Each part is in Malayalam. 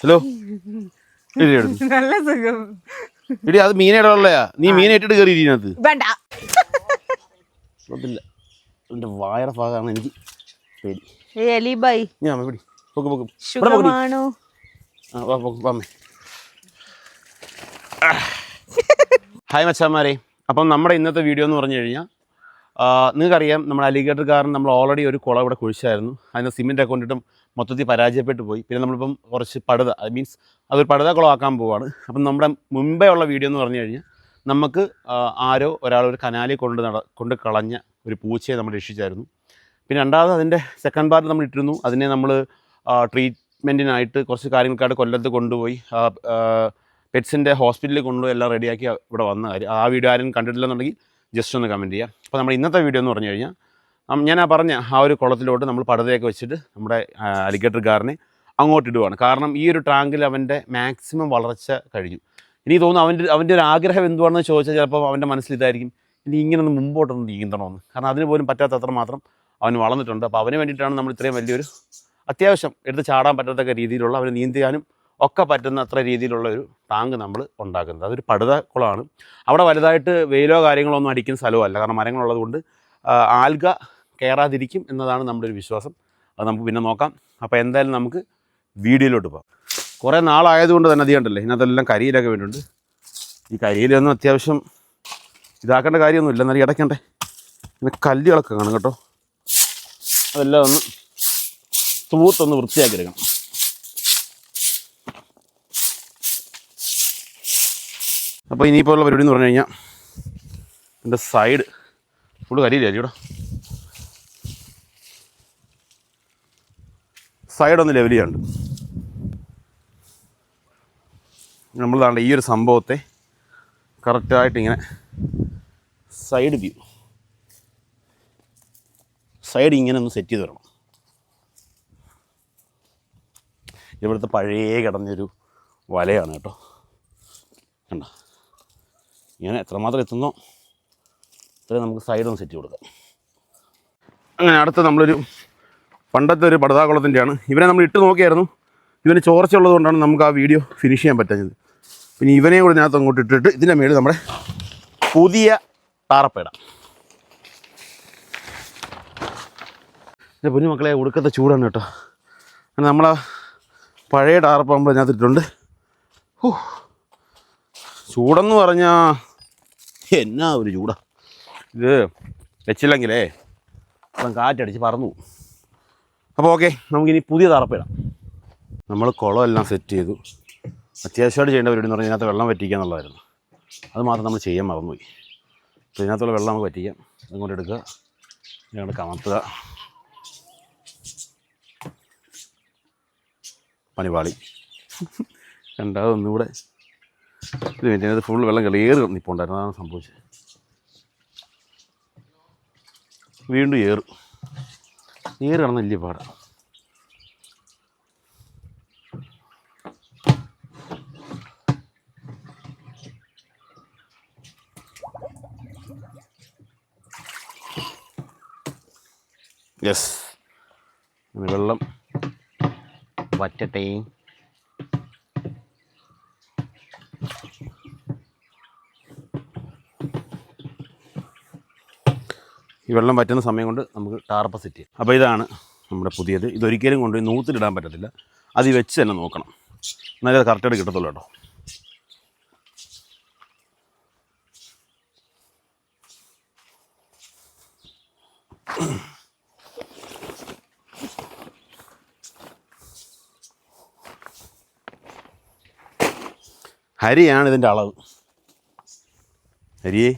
ഹലോ? നല്ല സുഖം. ഇടി അത് മീനേടാ നീ മീൻ ഇട്ടിട്ട് കയറി ഇതിനകത്ത്. വേണ്ട. അതില്ല എന്റെ വായയുടെ ഭാഗമാണ് എനിക്ക് പേടി. ഏ ബൈ. ഞാൻ പിടി പൊക്ക്. പൊക്ക്. സുഖമാണോ? ആ വാ പൊക്ക് വാമേ ഹായ് മച്ചാമാരെ. അപ്പം നമ്മുടെ ഇന്നത്തെ വീഡിയോ എന്ന് പറഞ്ഞു കഴിഞ്ഞാൽ നിങ്ങൾക്കറിയാം നമ്മൾ അലിഗേറ്റർ കാരണം നമ്മൾ ഓൾറെഡി ഒരു കുളം ഇവിടെ കുഴിച്ചായിരുന്നു. അതിന് സിമെന്റ് ഒക്കെ കൊണ്ടിട്ടും മൊത്തത്തിൽ പരാജയപ്പെട്ടു പോയി. പിന്നെ നമ്മളിപ്പം കുറച്ച് പടുത മീൻസ് അതൊരു പടുത കുളമാക്കാൻ പോവാണ്. അപ്പം നമ്മുടെ മുമ്പേ ഉള്ള വീഡിയോ എന്ന് പറഞ്ഞു കഴിഞ്ഞാൽ നമുക്ക് ആരോ ഒരാൾ ഒരു കനാലിൽ കൊണ്ട് നട കൊണ്ട് കളഞ്ഞ ഒരു പൂച്ചയെ നമ്മൾ രക്ഷിച്ചായിരുന്നു. പിന്നെ രണ്ടാമത് അതിന്റെ സെക്കൻഡ് പാർട്ട് നമ്മൾ ഇട്ടിരുന്നു. അതിനെ നമ്മൾ ട്രീറ്റ്മെന്റിനായിട്ട് കുറച്ച് കാര്യങ്ങൾക്കായിട്ട് കൊല്ലത്ത് കൊണ്ടുപോയി. പെറ്റ്സിന്റെ ഹോസ്പിറ്റലിൽ കൊണ്ടുപോയി എല്ലാം റെഡിയാക്കി ഇവിടെ വന്ന കാര്യം ആ വീഡിയോ ആരും കണ്ടിട്ടില്ലെന്നുണ്ടെങ്കിൽ ജസ്റ്റ് ഒന്ന് കമന്റ് ചെയ്യാം. അപ്പോൾ നമ്മുടെ ഇന്നത്തെ വീഡിയോ എന്ന് പറഞ്ഞു കഴിഞ്ഞാൽ ഞാൻ ആ പറഞ്ഞ ആ ഒരു കുളത്തിലോട്ട് നമ്മൾ പടുതയൊക്കെ വെച്ചിട്ട് നമ്മുടെ അലിഗേറ്റർ കാറിനെ അങ്ങോട്ട് ഇടുവാണ്. കാരണം ഈ ഒരു ടാങ്കിൽ അവന്റെ മാക്സിമം വളർച്ച കഴിഞ്ഞു. എനിക്ക് തോന്നുന്നു അവന്റെ അവന്റെ ഒരു ആഗ്രഹം എന്തുവാണെന്ന് ചോദിച്ചാൽ ചിലപ്പോൾ അവന്റെ മനസ്സിൽ ഇതായിരിക്കും. ഇനി ഇങ്ങനെ ഒന്ന് മുമ്പോട്ടൊന്ന് നീന്തണമെന്ന്. കാരണം അതിന് പോലും പറ്റാത്തത്ര മാത്രം അവൻ വളർന്നിട്ടുണ്ട്. അപ്പോൾ അവന് വേണ്ടിയിട്ടാണ് നമ്മൾ ഇത്രയും വലിയൊരു അത്യാവശ്യം എടുത്ത് ചാടാൻ പറ്റത്തക്ക രീതിയിലുള്ള അവന് നീന്താനും ഒക്കെ പറ്റുന്ന അത്ര രീതിയിലുള്ള ഒരു ടാങ്ക് നമ്മൾ ഉണ്ടാക്കുന്നത്. അതൊരു പടുത കുളമാണ്. അവിടെ വലുതായിട്ട് വെയിലോ കാര്യങ്ങളോ ഒന്നും അടിക്കുന്ന സ്ഥലമല്ല കാരണം മരങ്ങളുള്ളത് കൊണ്ട് ആൽഗ കയറാതിരിക്കും എന്നതാണ് നമ്മുടെ ഒരു വിശ്വാസം. അത് നമുക്ക് പിന്നെ നോക്കാം. അപ്പോൾ എന്തായാലും നമുക്ക് വീഡിയോയിലോട്ട് പോകാം. കുറേ നാളായതുകൊണ്ട് തന്നെ അധികമുണ്ടല്ലേ ഇതിനകത്തെല്ലാം കരിയിലൊക്കെ വേണ്ടിയിട്ടുണ്ട് ഈ കരിയിലൊന്നും അത്യാവശ്യം ഇതാക്കേണ്ട കാര്യമൊന്നുമില്ല എന്നാലും ഇടയ്ക്കണ്ടേ പിന്നെ കല്ലുകളൊക്കെ കാണും കേട്ടോ. അതെല്ലാം ഒന്ന് തൂത്തൊന്ന് വൃത്തിയാക്കി എടുക്കണം അപ്പോൾ ഇനിയിപ്പോൾ ഉള്ള പരിപാടി എന്ന് പറഞ്ഞു കഴിഞ്ഞാൽ എന്റെ സൈഡ് ഫുള്ള് കരിയില്ല ഇവിടെ സൈഡ് ഒന്ന് ലെവൽ ചെയ്യാണ്ട് നമ്മൾ താണ്ട ഈ ഒരു സംഭവത്തെ കറക്റ്റായിട്ട് ഇങ്ങനെ സൈഡ് വ്യൂ സൈഡ് ഇങ്ങനെ ഒന്ന് സെറ്റ് ചെയ്ത് തരണം. ഇവിടുത്തെ പഴയ കിടന്നൊരു വലയാണ് കേട്ടോ. കണ്ട? ഇങ്ങനെ എത്രമാത്രം എത്തുന്നു അത്രയും നമുക്ക് സൈഡ് ഒന്ന് സെറ്റ് കൊടുക്കാം. അങ്ങനെ അടുത്ത നമ്മളൊരു പണ്ടത്തെ ഒരു പടുതാകുളത്തിന്റെയാണ്. ഇവനെ നമ്മൾ ഇട്ട് നോക്കിയായിരുന്നു. ഇവന് ചോർച്ച ഉള്ളതുകൊണ്ടാണ് നമുക്ക് ആ വീഡിയോ ഫിനിഷ് ചെയ്യാൻ പറ്റുന്നത് പിന്നെ ഇവനെയും കൂടെ ഇതിനകത്ത് അങ്ങോട്ട് ഇട്ടിട്ട് ഇതിന്റെ മേളിൽ നമ്മുടെ പുതിയ താറപ്പേട എന്റെ പൊന്നുമക്കളെ ഒടുക്കത്തെ ചൂടാണ് കേട്ടോ. അങ്ങനെ നമ്മളാ പഴയ ടാർപ്പ് നമ്മൾ ഹൂ. ചൂടെന്ന് പറഞ്ഞാൽ എന്നാ ഒരു ചൂടാ. ഇത് വെച്ചില്ലെങ്കിലേ അപ്പം കാറ്റടിച്ച് പറന്നു അപ്പോൾ ഓക്കെ നമുക്കിനി പുതിയ തറപ്പിടാം നമ്മൾ കുളമെല്ലാം സെറ്റ് ചെയ്തു. അത്യാവശ്യമായിട്ട് ചെയ്യേണ്ട പരിപാടി എന്ന് പറഞ്ഞാൽ ഇതിനകത്ത് വെള്ളം വറ്റിക്കുക എന്നുള്ളതായിരുന്നു. അത് മാത്രം നമ്മൾ ചെയ്യാൻ മറന്നുപോയി. അപ്പോൾ ഇതിനകത്തുള്ള വെള്ളം നമുക്ക് വറ്റിക്കാം. ഇങ്ങോട്ട് എടുക്കുക. ഇങ്ങോട്ട് കമത്തുക. പണിപാളി. രണ്ടാമത് ഒന്നുകൂടെ. ഇത് ഇതിനകത്ത് ഫുൾ വെള്ളം കളിയേറി നിൽപ്പുണ്ടായിരുന്നു അതാണ് സംഭവിച്ചത്. വീണ്ടും ഏറു. ഏറ് കിടന്ന വലിയ പാടാ. യെസ് വെള്ളം. വറ്റട്ടെ. ഈ വെള്ളം പറ്റുന്ന സമയം കൊണ്ട് നമുക്ക് ടാർപ്പ സെറ്റ് ചെയ്യാം. അപ്പോൾ ഇതാണ് നമ്മുടെ പുതിയത്. ഇതൊരിക്കലും കൊണ്ടുപോയി നൂത്തിലിടാൻ പറ്റത്തില്ല. അത് ഈ വെച്ച് തന്നെ നോക്കണം. എന്നാലേ അത് കറക്റ്റായിട്ട് കിട്ടത്തുള്ളൂ കേട്ടോ. ഹരിയാണ് ഇതിന്റെ അളവ്. ഹരിയേ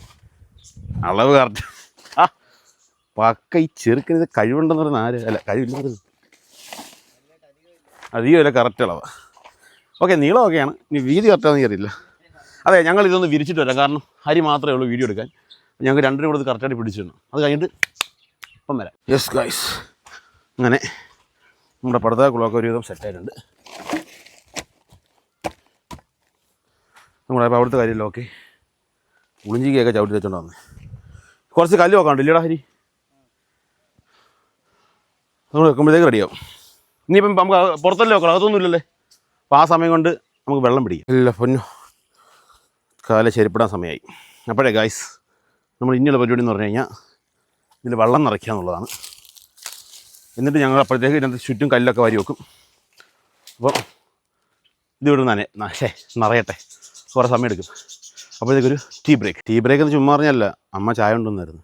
അളവ് കറക്റ്റ് പക്ക ഈ ചെറുക്കന് ഇത് കഴിവുണ്ടെന്ന് പറയുന്ന ആര്? അല്ല കഴിവില്ലാത്തത് അധികം അല്ല കറക്റ്റ് അളവ്. ഓക്കെ നീളമൊക്കെയാണ് ഇനി വീതി കറക്റ്റാന്ന് അറിയില്ല അതെ ഞങ്ങൾ ഇതൊന്ന് വിരിച്ചിട്ട് വരാം. കാരണം ഹരി മാത്രമേ ഉള്ളൂ വീഡിയോ എടുക്കാൻ. ഞങ്ങൾക്ക് രണ്ടിനും കൂടെ കറക്റ്റായിട്ട് പിടിച്ചു തന്നു അത് കഴിഞ്ഞിട്ട് ഇപ്പം വരാം. യെസ് ഗൈസ് അങ്ങനെ നമ്മുടെ പടുത്ത കുളമൊക്കെ ഒരുവിധം സെറ്റായിട്ടുണ്ട് നമ്മുടെ അവിടുത്തെ കാര്യമല്ലോ ഓക്കെ ഉളിഞ്ചിക്കൊക്കെ ചവിട്ടി വെച്ചോണ്ട് വന്നേ. കുറച്ച് കല്ല് വെക്കാണ്ട് ഇല്ലടാ ഹരി നമ്മൾ വെക്കുമ്പോഴത്തേക്ക് റെഡിയാവും ഇനിയിപ്പം നമുക്ക് പുറത്തല്ലേ വെക്കണം? അതൊന്നും ഇല്ലല്ലേ? അപ്പോൾ ആ സമയം കൊണ്ട് നമുക്ക് വെള്ളം പിടിക്കും. ഇല്ല പൊന്നു. കാല ശരിപ്പെടാൻ സമയമായി അപ്പോഴേ ഗായ്സ് നമ്മൾ ഇനിയുള്ള പരിപാടി എന്ന് പറഞ്ഞു കഴിഞ്ഞാൽ ഇതിൽ വെള്ളം നിറയ്ക്കുക എന്നുള്ളതാണ്. എന്നിട്ട് ഞങ്ങൾ അപ്പോഴത്തേക്ക് ഇതിനകത്ത് ചുറ്റും കല്ലൊക്കെ വാരി വെക്കും. അപ്പോൾ ഇതിവിടെ നന നശേ നിറയട്ടെ. കുറേ സമയം എടുക്കും. അപ്പോഴത്തേക്കൊരു ടീ ബ്രേക്ക് ടീ ബ്രേക്ക് എന്ന് ചുമ്മാ പറഞ്ഞല്ല അമ്മ ചായ കൊണ്ടുവന്നായിരുന്നു.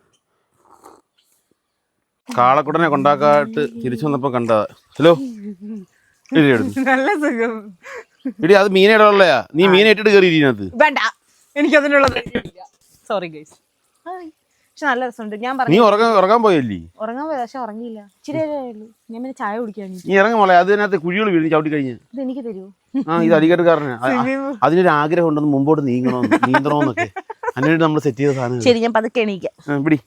കാളക്കുട്ടനെ കൊണ്ടാക്കാട്ട് തിരിച്ചു വന്നപ്പോ കണ്ടാ ഹലോ? ഇടി നല്ല സുഖം. ഇടി അത് മീനയുടെ ഉള്ളയാ നീ മീനേറ്റിട്ട് കയറി ഇതിനകത്ത്. വേണ്ട. എനിക്ക് അതിനുള്ളത് സോറി ഗൈസ് പക്ഷെ നല്ല രസമുണ്ട്. ഞാൻ നീ പറഞ്ഞു ഉറങ്ങാൻ ഉറങ്ങാൻ പോയല്ലേ? ഉറങ്ങാൻ പോയത് പക്ഷെ ഉറങ്ങിയില്ല. ഇച്ചിരി ഞാൻ പിന്നെ ചായ കുടിക്കാൻ നീ ഇറങ്ങാൻ മോളെ. അതിനകത്ത് കുഴികൾ വീഴും. ചവിട്ടി കഴിഞ്ഞ്. ഇത് എനിക്ക് തരുമോ ആ ഇത് അടികട്ടുകാരനാ അതിനൊരു ആഗ്രഹം ഉണ്ടെന്ന് മുമ്പോട്ട് നീങ്ങണോ നീന്തണോന്നൊക്കെ. അതിനുവേണ്ടി നമ്മൾ സെറ്റ് ചെയ്ത സാധനം ശരി ഞാൻ പതുക്കെ എണീക്കാം. പിടി.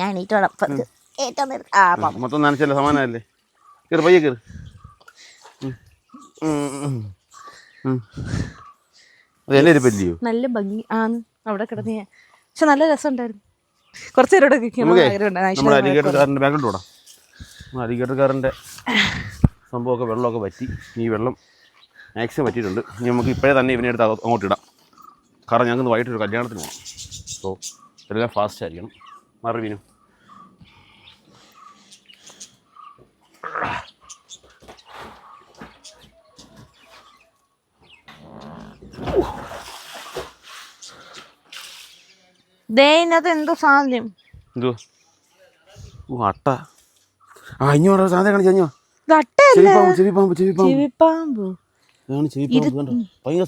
ഞാൻ എണീറ്റോടാം കയറി പയ്യെ കയറി അത് എല്ലാം ഇരിപ്പല്ലയോ നല്ല ഭംഗി. ആണ് അവിടെ കിടന്ന് ഞാൻ പക്ഷെ നല്ല രസമുണ്ടായിരുന്നു. കുറച്ച് നേരം അലിഗേറ്റർക്കാരന്റെ സംഭവമൊക്കെ വെള്ളമൊക്കെ പറ്റി ഈ വെള്ളം മാക്സിമം പറ്റിയിട്ടുണ്ട് ഇനി നമുക്ക് ഇപ്പോഴേ തന്നെ ഇവനെ എടുത്ത് അങ്ങോട്ട് ഇടാം. കാരണം ഞങ്ങൾക്ക് വൈകിട്ട് ഒരു കല്യാണത്തിന് പോകണം സോ എല്ലാം ഫാസ്റ്റ് ആയിരിക്കണം. മറിവിനും എന്തോ സാധനം? എന്തോ ഓ അട്ട. ആ ഇനി വേണ്ട സാധനം കാണിച്ചു അഞ്ഞോ ഇത് അട്ടയല്ല? ചെവിപ്പാമ്പ് ചെവിപ്പാമ്പ് ചെവിപ്പാമ്പ്. ചെവിപ്പാമ്പോ. ഇതാണ് ചെവിപ്പാമ്പ് കണ്ടോ? ഭയങ്കര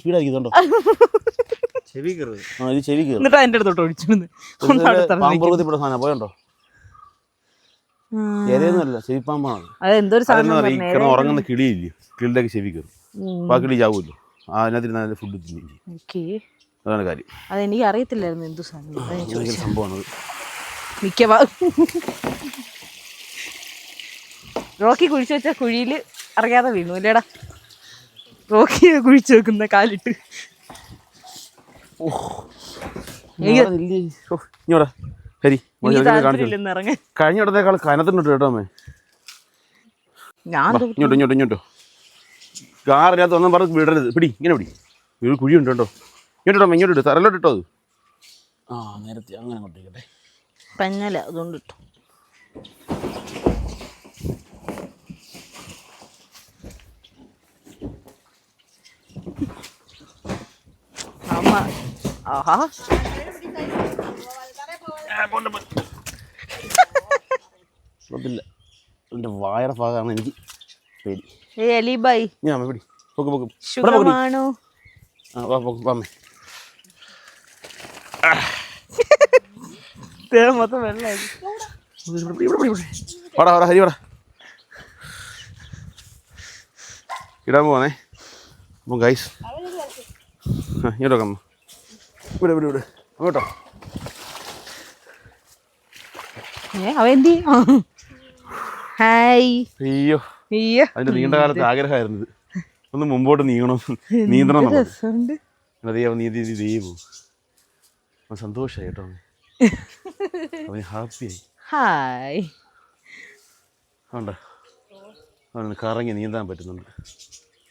ചെവി ആ ഇത് ചെവി കയറി. എന്നിട്ട് അതിന്റെ അടുത്തോട്ട് ഒഴിച്ചിരുന്നു സാധനം. പോയണ്ടോ ഏതേന്നല്ല ചെവിപ്പാമ്പാണ്. സാധനം ഉറങ്ങുന്ന കിളിയില്ലേ? കിളിയുടെ ചെവി കയറും. ആ കിളി ചാവുമല്ലോ. ആ അതിനകത്ത് ഫുഡ് തിന്നില്ലേ ഓക്കേ. അതാണ് കാര്യം. അതെനിക്ക് അറിയത്തില്ലായിരുന്നു എന്തു. ഭയങ്കര സംഭവമാണ് മിക്കവാറും റോക്കി കുഴിച്ചു വെച്ച കുഴിയിൽ അറിയാതെ വീണു അല്ലേടാ? റോക്കി കുഴിച്ചു വെക്കുന്ന കാലിട്ട്. കഴിഞ്ഞ ഇടത്തേക്കാൾ കനത്തിനുണ്ട് കേട്ടോ അമ്മേ. ഞാൻ ഇങ്ങോട്ട് ഇങ്ങോട്ട് ഇങ്ങോട്ടോ. കാറിനകത്ത് ഒന്നും പറഞ്ഞ് വിടരുത്. പിടി ഇങ്ങനെ പിടി. ഒരു കുഴിയുണ്ട് കേട്ടോ. ഇങ്ങോട്ടോ ഇങ്ങോട്ടിട്ട് ഇങ്ങോട്ട് ഇട്ട് അത്. ആ നേരത്തെ അങ്ങനെ കൊണ്ടിരിക്കട്ടെ പഞ്ഞല അതുകൊണ്ട് ഇട്ടു. അമ്മ ആഹാ. അതില്ല എന്റെ വായറ ഭാഗമാണ് എനിക്ക് പേടി. ഏ അലിബായ് ഞാൻ പിടി. പൊക്ക് പൊക്ക്. ആ പൊക്ക് ദേഹം മൊത്തം വെള്ളമായി വാടാ വാടാ ഹരി വാടാ. ഇടാൻ പോവാണേ. അപ്പം ഗൈസ് ഇങ്ങോട്ടോ അമ്മ. ഇവിടെ ഇവിടെ ഇവിടെ. അങ്ങോട്ടോ. ഹായ്. അയ്യോ. അയ്യോ. അതിന്റെ നീണ്ട കാലത്തെ ആഗ്രഹമായിരുന്നു ഇത്. ഒന്ന് മുമ്പോട്ട് നീങ്ങണം. നീന്തണം നീന്തി നീന്തി പോകും സന്തോഷമായി കേട്ടോ അവന് ഹാപ്പി ഹാപ്പിയായി. ഹായ്. അതുകൊണ്ട് അവന് കറങ്ങി നീന്താൻ പറ്റുന്നുണ്ട്.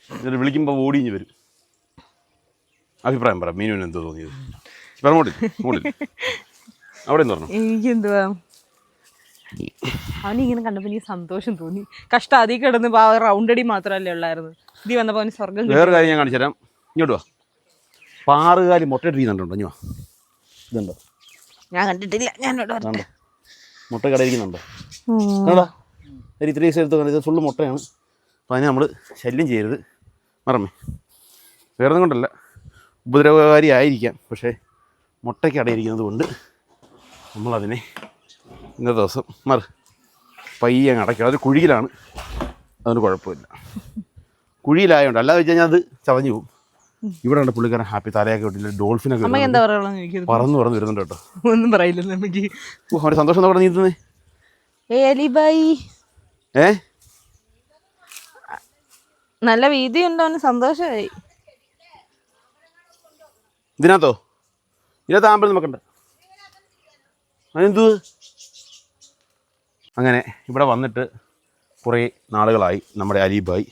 എന്നിട്ട് വിളിക്കുമ്പോൾ ഓടിഞ്ഞ് വരും. അഭിപ്രായം പറ. മീനുവിന് എന്തോ തോന്നിയത്. അങ്ങോട്ടില്ല അവിടെ പറഞ്ഞു? എനിക്കെന്തുവാ? അവനിങ്ങനെ കണ്ടപ്പോൾ എനിക്ക് സന്തോഷം തോന്നി. കഷ്ടം അതി കിടന്ന് റൗണ്ട് അടി മാത്രമല്ലേ ഉള്ളായിരുന്നു. ഇതി വന്നപ്പോൾ അവന് സ്വർഗം വേറെ കാര്യം ഞാൻ കാണിച്ചു തരാം. ഇങ്ങോട്ട് വാ. പാറുകാലി മുട്ടയിട്ടിരിക്കുന്നുണ്ടോ വാ. ഇതുണ്ടോ? ഞാൻ കണ്ടിട്ടില്ല. ഞാൻ ഇവിടെ. മുട്ട കടയിരിക്കുന്നുണ്ടോ? ഒരു ഇത്രയും ദിവസം എടുത്ത് ഇത് ഫുള്ള് മുട്ടയാണ്. അപ്പോൾ അതിനെ നമ്മൾ ശല്യം ചെയ്യരുത്. മറമേ വേറെ ഒന്നും കൊണ്ടല്ല. ഉപദ്രവകാരി ആയിരിക്കാം. പക്ഷേ മുട്ടയ്ക്ക് അടയിരിക്കുന്നത് കൊണ്ട് നമ്മളതിനെ ഇന്നത്തെ ദിവസം മറ. പയ്യെ അടയ്ക്കണം അതൊരു കുഴിയിലാണ്. അതിന് കുഴപ്പമില്ല. കുഴിയിലായതുകൊണ്ട് അല്ലാതെ വെച്ച് കഴിഞ്ഞാൽ അത് ചതഞ്ഞു പോകും. ഇവിടെ ഉണ്ട് പുള്ളിക്കാരൻ ഹാപ്പി. തലയൊക്കെ വിട്ടില്ല ഡോൾഫിനൊക്കെ എനിക്ക് പറന്ന് പറന്ന് വരുന്നുണ്ട് കേട്ടോ. ഒന്നും പറയില്ല നമുക്ക് ഓ അവന്റെ സന്തോഷം എന്താ നീന്തുന്നേ ഏ അലിബായി ഏ? നല്ല വീതിയുണ്ട് അവന് സന്തോഷമായി ഇതിനകത്തോ? ഇതിനകത്ത് ആമ്പലം നമുക്കുണ്ട് അതെന്തു? അങ്ങനെ ഇവിടെ വന്നിട്ട് കുറേ നാളുകളായി നമ്മുടെ അലീബായി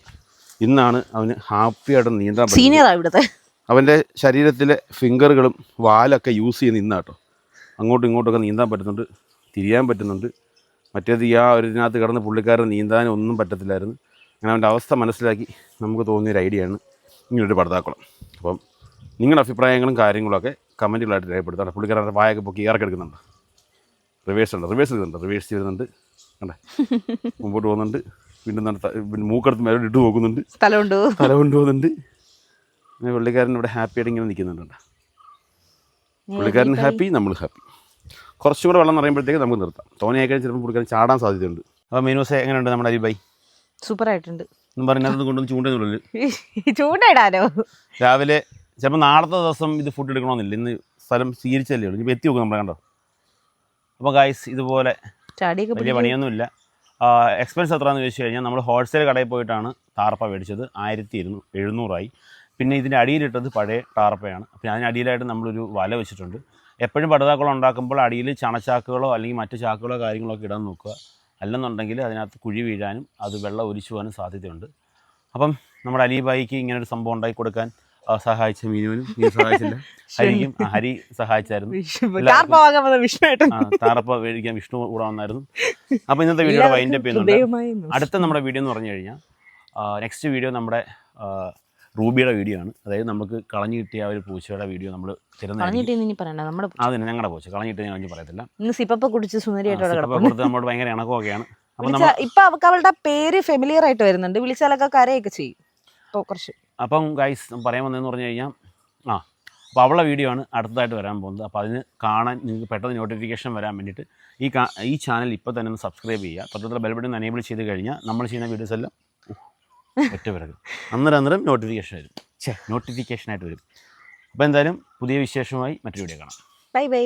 ഇന്നാണ് അവന് ഹാപ്പിയായിട്ട് നീന്താൻ സീനിയറാ ഇവിടുത്തെ. അവന്റെ ശരീരത്തിലെ ഫിംഗറുകളും വാലൊക്കെ യൂസ് ചെയ്യുന്ന ഇന്നാട്ടോ. അങ്ങോട്ടും ഇങ്ങോട്ടൊക്കെ നീന്താൻ പറ്റുന്നുണ്ട് തിരിയാൻ പറ്റുന്നുണ്ട്. മറ്റേത് ഈ ആ ഒരു ഇതിനകത്ത് കിടന്ന് പുള്ളിക്കാരൻ നീന്താൻ ഒന്നും പറ്റത്തില്ലായിരുന്നു. അങ്ങനെ അവന്റെ അവസ്ഥ മനസ്സിലാക്കി നമുക്ക് തോന്നിയൊരു ഐഡിയ ആണ്. ഇങ്ങനൊരു പടുതാക്കുളം. അപ്പം നിങ്ങളുടെ അഭിപ്രായങ്ങളും കാര്യങ്ങളൊക്കെ കമന്റുകളായിട്ട് രേഖപ്പെടുത്താണ് പുള്ളിക്കാരന്റെ വായൊക്കെ പൊക്കി ഇറക്കെടുക്കുന്നുണ്ട് റിവേഴ്സ് ഉണ്ട് റിവേഴ്സ് ചെയ്യുന്നുണ്ട് റിവേഴ്സ് ചെയ്യുന്നുണ്ട് കണ്ടേ? മുമ്പോട്ട് പോകുന്നുണ്ട്. വീണ്ടും നടത്ത പിന്നെ മൂക്കടുത്ത് മേലോട്ട് ഇട്ട് പോകുന്നുണ്ട് സ്ഥലമുണ്ട്? സ്ഥലമുണ്ട് കൊണ്ടുപോകുന്നുണ്ട് പിന്നെ പുള്ളിക്കാരൻ ഇവിടെ ഹാപ്പി ആയിട്ട് ഇങ്ങനെ നിൽക്കുന്നുണ്ട് പുള്ളിക്കാരൻ ഹാപ്പി നമ്മൾ ഹാപ്പി കുറച്ചും കൂടെ വെള്ളം നിറയുമ്പോഴത്തേക്ക് നമുക്ക് നിർത്താം. തോനെയൊക്കെ ചിലപ്പോൾ പുള്ളിക്കാരൻ ചാടാൻ സാധ്യതയുണ്ട്. അപ്പോൾ മീനൂസ് എങ്ങനെയുണ്ട് നമ്മുടെ സൂപ്പർ ആയിട്ടുണ്ട് എന്നും പറഞ്ഞാൽ കൊണ്ടൊന്ന് ചൂണ്ടെന്നുള്ളിൽ ചൂണ്ടയിടാനോ? രാവിലെ ചിലപ്പോൾ നാളത്തെ ദിവസം ഇത് ഫുഡ് എടുക്കണമെന്നില്ല. ഇന്ന് സ്ഥലം സ്വീകരിച്ചല്ലേ ഉള്ളൂ. ഇനി എത്തി നോക്കും നമ്മളെ കണ്ടോ? അപ്പോൾ ഗായ്സ് ഇതുപോലെ വലിയ പണിയൊന്നുമില്ല. എക്സ്പെൻസ് എത്രയാണെന്ന് ചോദിച്ചു കഴിഞ്ഞാൽ നമ്മൾ ഹോൾസെയിൽ കടയിൽ പോയിട്ടാണ് ടാർപ്പ മേടിച്ചത്. ആയിരത്തി ഇരുന്നൂ എഴുന്നൂറായി. പിന്നെ ഇതിന്റെ അടിയിലിട്ടത് പഴയ ടാർപ്പയാണ്. പിന്നെ അതിനടിയിലായിട്ട് നമ്മളൊരു വല വെച്ചിട്ടുണ്ട്. എപ്പോഴും പടുതാക്കുളം ഉണ്ടാക്കുമ്പോൾ അടിയിൽ ചണച്ചാക്കുകളോ അല്ലെങ്കിൽ മറ്റു ചാക്കുകളോ കാര്യങ്ങളോ ഒക്കെ ഇടാൻ നോക്കുക. അല്ലെന്നുണ്ടെങ്കിൽ അതിനകത്ത് കുഴി വീഴാനും അത് വെള്ളം ഒലിച്ചു പോകാനും സാധ്യതയുണ്ട്. അപ്പം നമ്മുടെ അലീബായിക്ക് ഇങ്ങനൊരു സംഭവം ഉണ്ടാക്കി കൊടുക്കാൻ സഹായിച്ച മീനുവിനും നീ സഹായിച്ചില്ല. ഹരിക്കും ഹരി സഹായിച്ചായിരുന്നു. താറപ്പ മേടിക്കാൻ വിഷ്ണു കൂടെ വന്നായിരുന്നു. അപ്പോൾ ഇന്നത്തെ വീഡിയോ വൈൻഡ് അപ്പ് ചെയ്യുന്നുണ്ട്. അടുത്ത നമ്മുടെ വീഡിയോ എന്ന് പറഞ്ഞു കഴിഞ്ഞാൽ നെക്സ്റ്റ് വീഡിയോ നമ്മുടെ റൂബിയുടെ വീഡിയോ ആണ്. അതായത് നമുക്ക് കളഞ്ഞു കിട്ടിയ ഒരു പൂച്ചയുടെ വീഡിയോ നമ്മൾ നമ്മുടെ അതിന് ഞങ്ങളുടെ പൂച്ച. കളഞ്ഞിട്ട് ഞാൻ പറയത്തില്ല. സിപ്പപ്പ കുടിച്ച് സുന്ദരിയായിട്ട് കിടപ്പുണ്ട്. ഭയങ്കര ഇണക്കമൊക്കെയാണ്. അപ്പം ഇപ്പൊ അവൾക്ക് അവളുടെ പേര് ഫെമിലിയർ ആയിട്ട് വരുന്നുണ്ട്. വിളിച്ചാലൊക്കെ കരയൊക്കെ ചെയ്യും. കുറച്ച് അപ്പം ഗൈസ് പറയാൻ വന്നതെന്ന് പറഞ്ഞു കഴിഞ്ഞാൽ ആ അപ്പോൾ അവളുടെ വീഡിയോ ആണ് അടുത്തതായിട്ട് വരാൻ പോകുന്നത്. അപ്പോൾ അതിന് കാണാൻ നിങ്ങൾക്ക് പെട്ടെന്ന് നോട്ടിഫിക്കേഷൻ വരാൻ വേണ്ടിയിട്ട് ഈ ഈ ചാനൽ ഇപ്പോൾ തന്നെ ഒന്ന് സബ്സ്ക്രൈബ് ചെയ്യുക. തൊട്ടടുത്ത ബെൽബട്ടൺ എനേബിൾ ചെയ്ത് കഴിഞ്ഞാൽ നമ്മൾ ചെയ്യുന്ന വീഡിയോസ് എല്ലാം ഒറ്റ പിറകും അന്നേരം അന്നേരം നോട്ടിഫിക്കേഷൻ വരും. നോട്ടിഫിക്കേഷനായിട്ട് വരും. അപ്പോൾ എന്തായാലും പുതിയ വിശേഷമായി മറ്റൊരു വീഡിയോ കാണാം. Bye bye